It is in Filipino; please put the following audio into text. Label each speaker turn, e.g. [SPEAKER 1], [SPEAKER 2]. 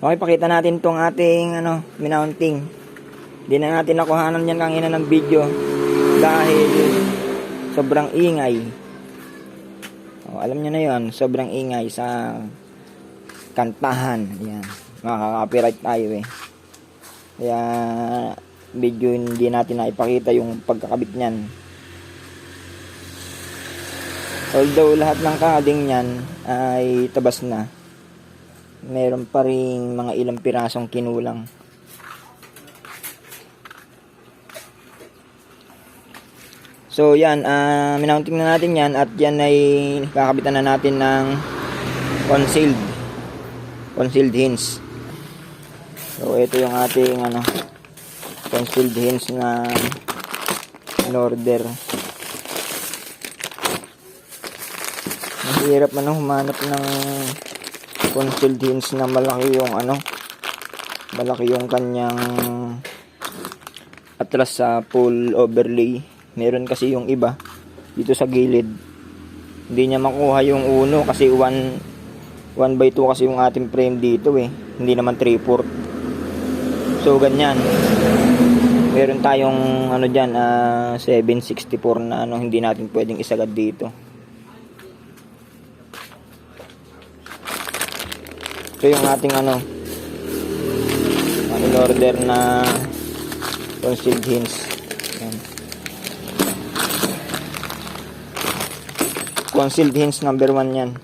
[SPEAKER 1] Okay, pakita natin tong ating ano, minounting. Hindi na natin nakuhanan yan kanina ng video dahil sobrang ingay. Oh, alam niyo na yon, sobrang ingay sa kantahan. Yan. Makaka-copyright tayo eh. Kaya video hindi natin na ipakita yung pagkakabit niyan. Although lahat ng kading niyan ay tabas na meron pa rin mga ilang pirasong kinulang. So yan, ah minounting na natin yan at yan ay kakabitan na natin ng concealed concealed hinge. So ito yung ating ano concealed hinge na in order. Mahirap man humanap ng concealed hinge na malaki yung ano malaki yung kanyang atlas sa full overlay. Meron kasi yung iba dito sa gilid. Hindi niya makuha yung uno kasi 1 1 by 2 kasi yung ating frame dito eh. Hindi naman 3 4 so ganyan. Meron tayong ano dyan ah, 764 na ano hindi natin pwedeng isagad dito ito yung ating ano in order na concealed hinge Yan. concealed hinge number 1 yan